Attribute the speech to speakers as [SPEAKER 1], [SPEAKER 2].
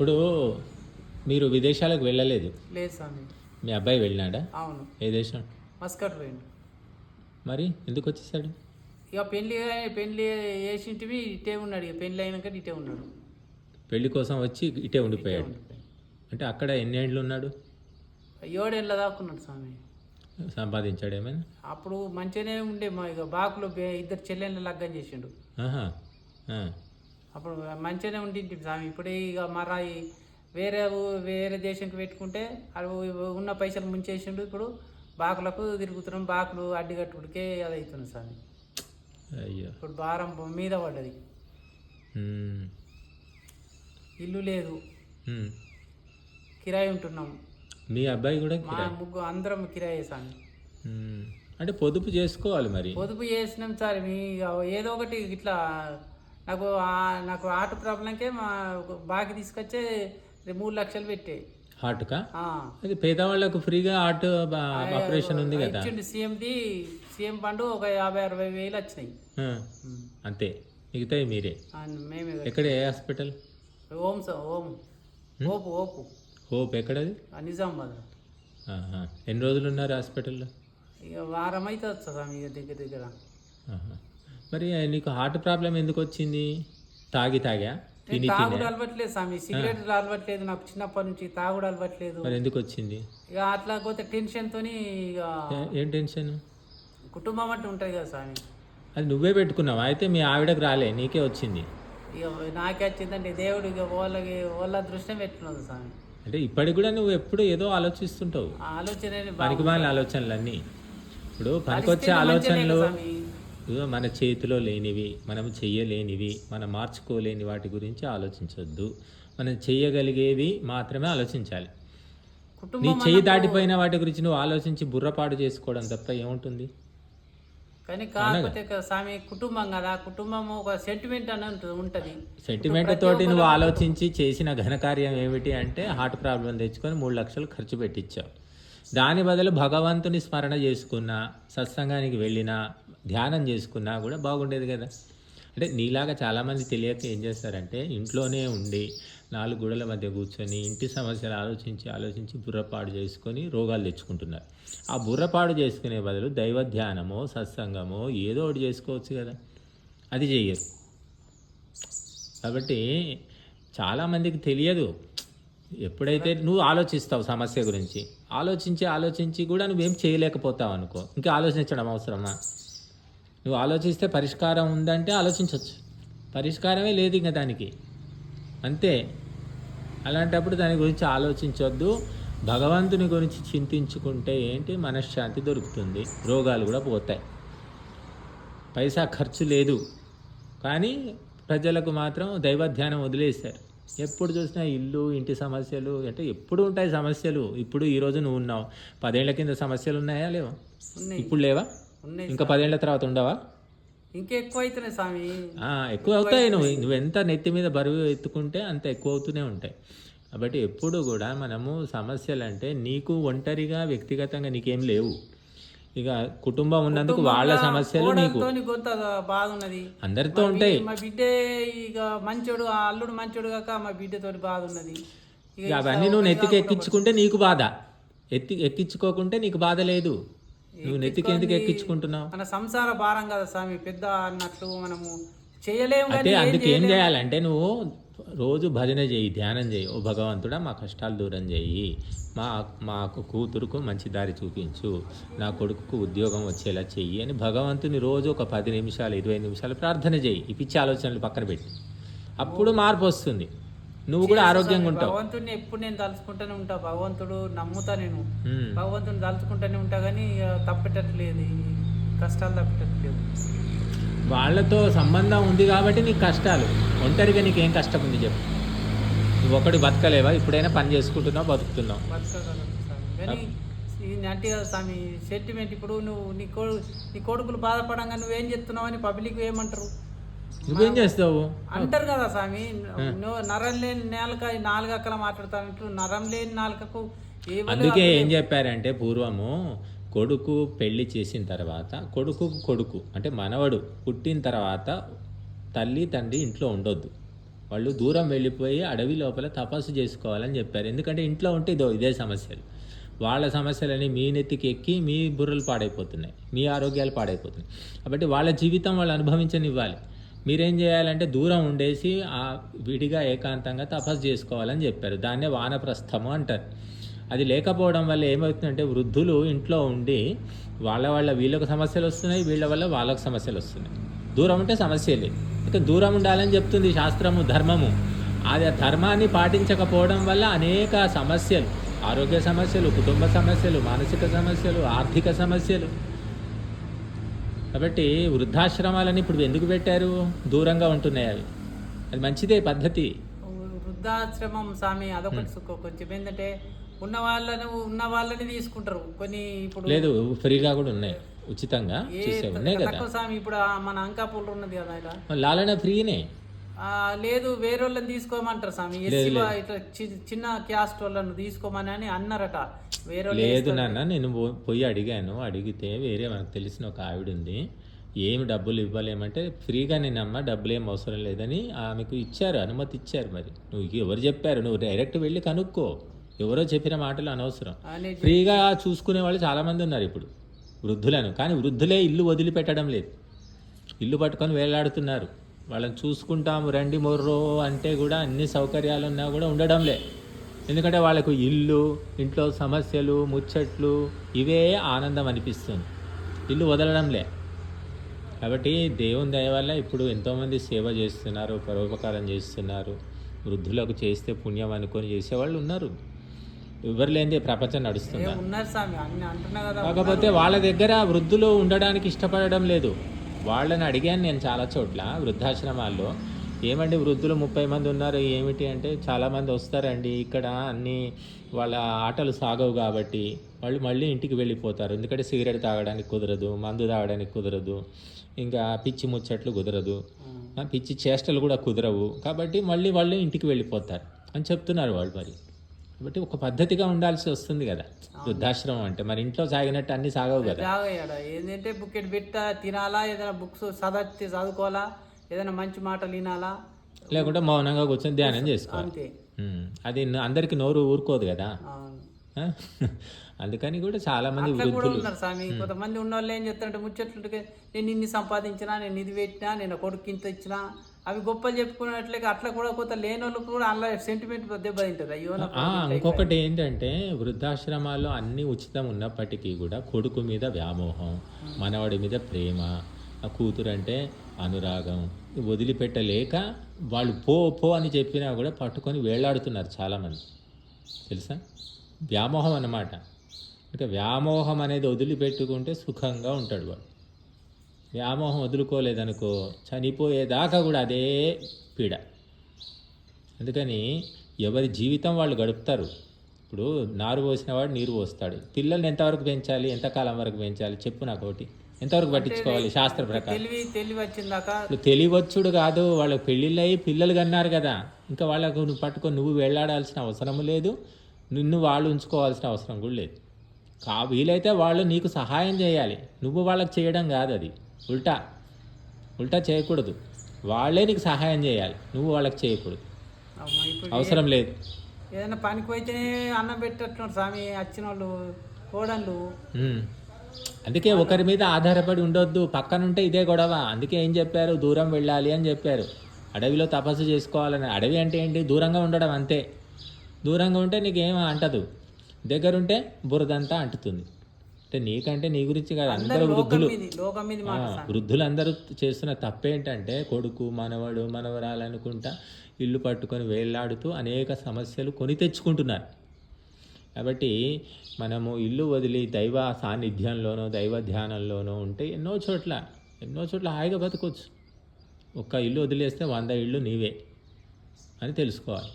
[SPEAKER 1] ఇప్పుడు మీరు విదేశాలకు వెళ్ళలేదు.
[SPEAKER 2] లేదు స్వామి.
[SPEAKER 1] మీ అబ్బాయి వెళ్ళినాడా?
[SPEAKER 2] అవును.
[SPEAKER 1] ఏ దేశం?
[SPEAKER 2] మస్కట్ పోయిండు.
[SPEAKER 1] మరి ఎందుకు వచ్చేసాడు?
[SPEAKER 2] ఇక పెళ్ళి పెళ్ళి వేసింటివి ఇటే ఉన్నాడు. ఇక పెళ్ళి అయినాక ఇటే ఉన్నాడు.
[SPEAKER 1] పెళ్ళి కోసం వచ్చి ఇటే ఉండిపోయాడు. అంటే అక్కడ ఎన్ని ఏళ్ళు ఉన్నాడు
[SPEAKER 2] ఏడేళ్ళ దాకున్నాడు స్వామి.
[SPEAKER 1] సంపాదించాడు ఏమైనా?
[SPEAKER 2] అప్పుడు మంచిగానే ఉండే మా ఇక బాకులు బే- ఇద్దరు చెల్లెళ్ళు లగ్గం చేసిండు.
[SPEAKER 1] ఆహా. ఆ.
[SPEAKER 2] అప్పుడు మంచిగానే ఉండింటి స్వామి. ఇప్పుడు ఇక మరా వేరే వేరే దేశంకి పెట్టుకుంటే అది ఉన్న పైసలు ముంచేసిండు. ఇప్పుడు బాకులకు తిరుగుతున్నాం బాకులు అడ్డు కట్టుడికే అది అవుతుంది స్వామి.
[SPEAKER 1] అయ్యో.
[SPEAKER 2] ఇప్పుడు భారం మీద పడ్డది. ఇల్లు లేదు. కిరాయి ఉంటున్నాం.
[SPEAKER 1] మీ అబ్బాయి కూడా
[SPEAKER 2] మా ముగ్గురు అందరం కిరాయి స్వామి.
[SPEAKER 1] అంటే పొదుపు చేసుకోవాలి మరి.
[SPEAKER 2] పొదుపు చేసినాం సార్. మీ ఏదో ఒకటి ఇట్లా నాకు నాకు ఆట ప్రాబ్లంకే మా బాకి తీసుకొచ్చే మూడు లక్షలు పెట్టే
[SPEAKER 1] హార్ట్కా?
[SPEAKER 2] ఆ.
[SPEAKER 1] అది పేదవాళ్ళకు ఫ్రీగా హార్ట్ ఆపరేషన్ ఉంది కదా.
[SPEAKER 2] సీఎంది సీఎం ఫండ్ ఒక యాభై అరవై వేలు వచ్చినాయి.
[SPEAKER 1] అంతే. మిగతాయి మీరే.
[SPEAKER 2] మేమే.
[SPEAKER 1] ఎక్కడ ఏ హాస్పిటల్?
[SPEAKER 2] ఓం సార్ ఓం. ఓపు ఓపు.
[SPEAKER 1] హోప్ ఎక్కడది?
[SPEAKER 2] ఆ, నిజామాబాద్.
[SPEAKER 1] ఎన్ని రోజులు ఉన్నారు హాస్పిటల్లో?
[SPEAKER 2] ఇక వారం అయితే వస్తుంది స్వామి ఇక దగ్గర దగ్గర.
[SPEAKER 1] మరి నీకు హార్ట్ ప్రాబ్లం ఎందుకు వచ్చింది తాగి? తాగా తిని
[SPEAKER 2] తాగుడు అలవట్లేదు స్వామి. సిగరెట్ అలవట్లేదు నాకు చిన్నప్పటి నుంచి తాగుడు అలవట్లేదు.
[SPEAKER 1] మరి ఎందుకు వచ్చింది
[SPEAKER 2] ఇక అట్లా పోతే టెన్షన్ తోని ఇక
[SPEAKER 1] ఏ- టెన్షన్
[SPEAKER 2] కుటుంబం అంటే ఉంటుంది కదా స్వామి.
[SPEAKER 1] అది నువ్వే పెట్టుకున్నావా? అయితే మీ ఆవిడకు రాలే నీకే వచ్చింది.
[SPEAKER 2] ఇక నాకే వచ్చిందంటే దేవుడు ఇక వాళ్ళకి వాళ్ళ దృష్టి పెట్టుకున్నది స్వామి.
[SPEAKER 1] అంటే ఇప్పటికి కూడా నువ్వు ఎప్పుడు ఏదో ఆలోచిస్తుంటావు.
[SPEAKER 2] ఆలోచన
[SPEAKER 1] పనికి మాలిన ఆలోచనలు అన్నీ ఇప్పుడు పనికొచ్చే ఆలోచనలు మన చేతిలో లేనివి మనం చెయ్యలేనివి మనం మార్చుకోలేని వాటి గురించి ఆలోచించొద్దు. మనం చెయ్యగలిగేవి మాత్రమే ఆలోచించాలి. నీ చెయ్యి దాటిపోయిన వాటి గురించి నువ్వు ఆలోచించి బుర్రపాటు చేసుకోవడం తప్ప ఏముంటుంది?
[SPEAKER 2] కానీ కాకపోతే ఇక స్వామి కుటుంబం కదా కుటుంబం ఒక సెంటిమెంట్ అని ఉంటుంది. ఉంటది
[SPEAKER 1] సెంటిమెంట్ తోటి నువ్వు ఆలోచించి చేసిన ఘనకార్యం ఏమిటి అంటే హార్ట్ ప్రాబ్లం తెచ్చుకొని మూడు లక్షలు ఖర్చు పెట్టించావు దాని బదులు భగవంతుని స్మరణ చేసుకున్నా సత్సంగానికి వెళ్ళినా ధ్యానం చేసుకున్నా కూడా బాగుండేది కదా. అంటే నీలాగా చాలామంది తెలియక ఏం చేస్తారంటే ఇంట్లోనే ఉండి నాలుగు గోడల మధ్య కూర్చొని ఇంటి సమస్యలు ఆలోచించి ఆలోచించి బుర్రపాడు చేసుకొని రోగాలు తెచ్చుకుంటున్నారు. ఆ బుర్రపాడు చేసుకునే బదులు దైవ ధ్యానమో సత్సంగమో ఏదో ఒకటి చేసుకోవచ్చు కదా. అది చెయ్యరు. కాబట్టి చాలామందికి తెలియదు. ఎప్పుడైతే నువ్వు ఆలోచిస్తావు సమస్య గురించి ఆలోచించి ఆలోచించి కూడా నువ్వేం చేయలేకపోతావు అనుకో ఇంకా ఆలోచించడం అవసరమా? నువ్వు ఆలోచిస్తే పరిష్కారం ఉందంటే ఆలోచించవచ్చు పరిష్కారమే లేదు ఇంకా దానికి. అంతే. అలాంటప్పుడు దాని గురించి ఆలోచించొద్దు. భగవంతుని గురించి చింతించుకుంటే ఏంటి? మనశ్శాంతి దొరుకుతుంది. రోగాలు కూడా పోతాయి. పైసా ఖర్చు లేదు. కానీ ప్రజలకు మాత్రం దైవ ధ్యానం వదిలేశారు ఎప్పుడు చూసినా ఇల్లు ఇంటి సమస్యలు అంటే ఎప్పుడు ఉంటాయి సమస్యలు. ఇప్పుడు ఈరోజు నువ్వు ఉన్నావు. పదేళ్ళ కింద సమస్యలు ఉన్నాయా లేవా?
[SPEAKER 2] ఉన్నాయి.
[SPEAKER 1] ఇప్పుడు లేవా?
[SPEAKER 2] ఉన్నాయి
[SPEAKER 1] ఇంకా పదేళ్ళ తర్వాత ఉండవా?
[SPEAKER 2] ఇంకా ఎక్కువ అవుతున్నాయి స్వామి
[SPEAKER 1] ఎక్కువ అవుతాయి నువ్వు. నువ్వు ఎంత నెత్తి మీద బరువు ఎత్తుకుంటే అంత ఎక్కువ అవుతూనే ఉంటాయి. కాబట్టి ఎప్పుడు కూడా మనము సమస్యలు అంటే నీకు ఒంటరిగా వ్యక్తిగతంగా నీకేం లేవు. ఇక కుటుంబం ఉన్నందుకు వాళ్ళ సమస్యలు నీకు.
[SPEAKER 2] కోడలతోని కొంత బాధ ఉన్నది
[SPEAKER 1] అందరితో ఉంటాయి
[SPEAKER 2] మా బిడ్డ ఇక మంచోడు ఆ అల్లుడు మంచోడు కాక మా బాధ ఉన్నది ఇక
[SPEAKER 1] ఇక అవన్నీ నువ్వు నెత్తికి ఎక్కించుకుంటే నీకు బాధ. ఎత్తి ఎక్కించుకోకుంటే నీకు బాధ లేదు. నువ్వు నెత్తికి ఎందుకు ఎక్కించుకుంటున్నావు.
[SPEAKER 2] మన సంసార భారం కదా స్వామి పెద్ద అన్నట్లు మనము చేయలేము ఏం
[SPEAKER 1] అందుకు ఏం. చేయాలంటే నువ్వు రోజు భజన చేయి ధ్యానం చేయి. ఓ భగవంతుడా మా కష్టాలు దూరం చేయి. మా మాకు కూతురుకు మంచి దారి చూపించు. నా కొడుకుకు ఉద్యోగం వచ్చేలా చెయ్యి అని భగవంతుని రోజు ఒక పది నిమిషాలు ఇరవై నిమిషాలు ప్రార్థన చేయి. ఈ పిచ్చి ఆలోచనలు పక్కన పెట్టి. అప్పుడు మార్పు వస్తుంది. నువ్వు కూడా ఆరోగ్యంగా ఉంటావు.
[SPEAKER 2] భగవంతుడిని ఎప్పుడు నేను తలుచుకుంటూనే ఉంటా. భగవంతుడు నమ్ముతా నేను.
[SPEAKER 1] ఉమ్.
[SPEAKER 2] భగవంతుని తలుచుకుంటూనే ఉంటా కానీ తప్పేటట్లేదు కష్టాలు తప్పేటట్లేదు
[SPEAKER 1] వాళ్ళతో సంబంధం ఉంది కాబట్టి నీకు కష్టాలు. ఒంటరిగా నీకేం కష్టం ఉంది చెప్పు. నువ్వు ఒకటి బతకలేవా? ఇప్పుడైనా పని చేసుకుంటున్నావు? బతుకుతున్నావు?
[SPEAKER 2] కానీ అంటే స్వామి సెంటిమెంట్ ఇప్పుడు నువ్వు నీ కొడు నీ కొడుకులు బాధపడంగా నువ్వేం చెప్తున్నావు అని పబ్లిక్ ఏమంటారు?
[SPEAKER 1] నువ్వేం చేస్తావు?
[SPEAKER 2] అంటారు కదా స్వామి నువ్వు నరం లేని నేలక నాలుగు అక్కల మాట్లాడతానంటూ నరం లేని నాలుకకు ఏ
[SPEAKER 1] అందుకే ఏం చెప్పారంటే పూర్వము కొడుకు పెళ్ళి చేసిన తర్వాత కొడుకు కొడుకు అంటే మనవడు పుట్టిన తర్వాత తల్లి తండ్రి ఇంట్లో ఉండొద్దు. వాళ్ళు దూరం వెళ్ళిపోయి అడవి లోపల తపస్సు చేసుకోవాలని చెప్పారు. ఎందుకంటే ఇంట్లో ఉంటే ఇదో ఇదే సమస్యలు. వాళ్ళ సమస్యలని మీ నెత్తికి ఎక్కి మీ బుర్రలు పాడైపోతున్నాయి మీ ఆరోగ్యాలు పాడైపోతున్నాయి. కాబట్టి వాళ్ళ జీవితం వాళ్ళు అనుభవించనివ్వాలి. మీరేం చేయాలంటే దూరం ఉండేసి ఆ విడిగా ఏకాంతంగా తపస్సు చేసుకోవాలని చెప్పారు. దాన్నే వానప్రస్థము అంటారు. అది లేకపోవడం వల్ల ఏమవుతుందంటే వృద్ధులు ఇంట్లో ఉండి వాళ్ళ వాళ్ళ వీళ్ళకు సమస్యలు వస్తున్నాయి వీళ్ళ వల్ల వాళ్ళకు సమస్యలు వస్తున్నాయి. దూరం ఉంటే సమస్యలే అయితే దూరం ఉండాలని చెప్తుంది శాస్త్రము ధర్మము. అది ఆ ధర్మాన్ని పాటించకపోవడం వల్ల అనేక సమస్యలు. ఆరోగ్య సమస్యలు కుటుంబ సమస్యలు మానసిక సమస్యలు ఆర్థిక సమస్యలు. కాబట్టి వృద్ధాశ్రమాలని ఇప్పుడు ఎందుకు పెట్టారు? దూరంగా ఉంటున్నాయి అవి. అది మంచిదే పద్ధతి.
[SPEAKER 2] వృద్ధాశ్రమం స్వామి అదొకటి సుఖం. కొంచెం ఏంటంటే ఉన్న వాళ్ళను ఉన్న వాళ్ళని తీసుకుంటారు. కొన్ని ఇప్పుడు
[SPEAKER 1] లేదు ఫ్రీగా కూడా ఉన్నాయి. ఉచితంగా ఉన్నాయి కదా.
[SPEAKER 2] స్వామి ఇప్పుడు మన అంకాపూర్ ఉన్నది కదా
[SPEAKER 1] లాలన ఫ్రీనే.
[SPEAKER 2] లేదు వేరే వాళ్ళని తీసుకోమంటారు స్వామి. ఎస్సీ ఇట్లా చిన్న క్యాస్ట్ వాళ్ళని తీసుకోమని అని అన్నారట. వేరే
[SPEAKER 1] లేదు నాన్న నేను పోయి అడిగాను. అడిగితే వేరే మనకు తెలిసిన ఒక ఆవిడ ఉంది ఏమి డబ్బులు ఇవ్వలేమంటే ఫ్రీగా నేనమ్మ డబ్బులు ఏం అవసరం లేదని ఆమెకు ఇచ్చారు అనుమతి ఇచ్చారు మరి. నువ్వు ఎవరు చెప్పారు? నువ్వు డైరెక్ట్ వెళ్ళి కనుక్కో. ఎవరో చెప్పిన మాటలు అనవసరం.
[SPEAKER 2] అని
[SPEAKER 1] ఫ్రీగా చూసుకునే వాళ్ళు చాలామంది ఉన్నారు ఇప్పుడు వృద్ధులను. కానీ వృద్ధులే ఇల్లు వదిలిపెట్టడం లేదు. ఇల్లు పట్టుకొని వేలాడుతున్నారు. వాళ్ళని చూసుకుంటాము రండి మొర్రో అంటే కూడా అన్ని సౌకర్యాలు ఉన్నా కూడా ఉండడం లే ఎందుకంటే వాళ్ళకు ఇల్లు ఇంట్లో సమస్యలు ముచ్చట్లు ఇవే ఆనందం అనిపిస్తుంది. ఇల్లు వదలడంలే. కాబట్టి దేవుని దయ వల్ల ఇప్పుడు ఎంతోమంది సేవ చేస్తున్నారు పరోపకారం చేస్తున్నారు వృద్ధులకు చేస్తే పుణ్యం అనుకొని చేసేవాళ్ళు ఉన్నారు. ఎవరు లేనిదే ప్రపంచం నడుస్తుందా? కాకపోతే వాళ్ళ దగ్గర వృద్ధులు ఉండడానికి ఇష్టపడడం లేదు. వాళ్ళని అడిగాను నేను చాలా చోట్ల వృద్ధాశ్రమాల్లో. ఏమండి వృద్ధులు ముప్పై మంది ఉన్నారు ఏమిటి అంటే చాలామంది వస్తారండి ఇక్కడ అన్ని వాళ్ళ ఆటలు సాగవు కాబట్టి వాళ్ళు మళ్ళీ ఇంటికి వెళ్ళిపోతారు. ఎందుకంటే సిగరెట్ తాగడానికి కుదరదు మందు తాగడానికి కుదరదు ఇంకా పిచ్చి ముచ్చట్లు కుదరదు. పిచ్చి చేష్టలు కూడా కుదరవు కాబట్టి మళ్ళీ వాళ్ళు ఇంటికి వెళ్ళిపోతారు అని చెప్తున్నారు వాళ్ళు మరి. కాబట్టి ఒక పద్ధతిగా ఉండాల్సి వస్తుంది కదా. వృద్ధాశ్రమం అంటే మరి ఇంట్లో సాగినట్టు అన్ని సాగవు కదా.
[SPEAKER 2] ఏంటంటే బుక్కెట్ పెట్టా తినాలా ఏదైనా బుక్స్ చదవచ్చి చదువుకోవాలా ఏదైనా మంచి మాటలు వినాలా?
[SPEAKER 1] లేకుంటే మౌనంగా కూర్చొని ధ్యానం చేసుకోవాలి. అది అందరికి నోరు ఊరుకోదు కదా? అందుకని కూడా చాలా మంది
[SPEAKER 2] ఉన్నారు స్వామి. కొంతమంది ఉన్న వాళ్ళు ఏం చెప్తారంటే ముచ్చట్లుంటే నేను ఇన్ని సంపాదించినా నేను ఇది పెట్టినా నేను కొడుకు ఇంత ఇచ్చినా అవి గొప్పలు చెప్పుకున్నట్లే అట్లా కూడా కొంత లేని వాళ్ళు కూడా అలా సెంటిమెంట్ దెబ్బతింటుంది అయ్యో
[SPEAKER 1] ఇంకొకటి ఏంటంటే వృద్ధాశ్రమాల్లో అన్ని ఉచితం ఉన్నప్పటికీ కూడా కొడుకు మీద వ్యామోహం మనవడి మీద ప్రేమ కూతురు అంటే అనురాగం వదిలిపెట్టలేక వాళ్ళు పో పో అని చెప్పినా కూడా పట్టుకొని వేళ్ళాడుతున్నారు చాలామంది. తెలుసా? వ్యామోహం అన్నమాట. ఇంకా వ్యామోహం అనేది వదిలిపెట్టుకుంటే సుఖంగా ఉంటాడు వాడు. వ్యామోహం వదులుకోలేదనుకో చనిపోయేదాకా కూడా అదే పీడ. అందుకని ఎవరి జీవితం వాళ్ళు గడుపుతారు. ఇప్పుడు నారు పోసిన వాడు నీరు పోస్తాడు. పిల్లల్ని ఎంతవరకు పెంచాలి ఎంతకాలం వరకు పెంచాలి చెప్పు నాకు ఒకటి. ఎంతవరకు పట్టించుకోవాలి? శాస్త్ర ప్రకారం. ఇప్పుడు తెలివచ్చుడు కాదు వాళ్ళకి పెళ్ళిళ్ళు అయ్యి పిల్లలు కన్నారు కదా. ఇంకా వాళ్ళకు నువ్వు పట్టుకొని నువ్వు వెళ్ళాడాల్సిన అవసరం లేదు నిన్ను వాళ్ళు ఉంచుకోవాల్సిన అవసరం కూడా లేదు. కా వీలైతే వాళ్ళు నీకు సహాయం చేయాలి. నువ్వు వాళ్ళకి చేయడం కాదు అది. ఉల్టా. ఉల్టా చేయకూడదు. వాళ్ళే నీకు సహాయం చేయాలి. నువ్వు వాళ్ళకి చేయకూడదు.
[SPEAKER 2] అమ్మ, ఇప్పుడు
[SPEAKER 1] అవసరం లేదు.
[SPEAKER 2] ఏదైనా పనికి పోయితేనే అన్నం పెట్టేట్టున్నారు స్వామి వచ్చిన వాళ్ళు కోడళ్ళు.
[SPEAKER 1] ఉమ్. అందుకే ఒకరి మీద ఆధారపడి ఉండొద్దు. పక్కనుంటే ఇదే గొడవ. అందుకే ఏం చెప్పారు? దూరం వెళ్ళాలి అని చెప్పారు. అడవిలో తపస్సు చేసుకోవాలని. అడవి అంటే ఏంటి? దూరంగా ఉండడం అంతే. దూరంగా ఉంటే నీకేం అంటదు. దగ్గరుంటే బురదంతా అంటుతుంది. అంటే నీకంటే నీ గురించి కాదు అందరూ వృద్ధులు. ఆ, వృద్ధులందరూ చేస్తున్న తప్పేంటంటే కొడుకు మనవడు మనవరాలనుకుంటా ఇల్లు పట్టుకొని వేళ్ళాడుతూ అనేక సమస్యలు కొని తెచ్చుకుంటున్నారు. కాబట్టి మనము ఇల్లు వదిలి దైవ సాన్నిధ్యంలోనో దైవ ధ్యానంలోనో ఉంటే ఎన్నో చోట్ల ఎన్నో చోట్ల హాయిగా బతకొచ్చు. ఒక్క ఇల్లు వదిలేస్తే వంద ఇళ్ళు నీవే అని తెలుసుకోవాలి.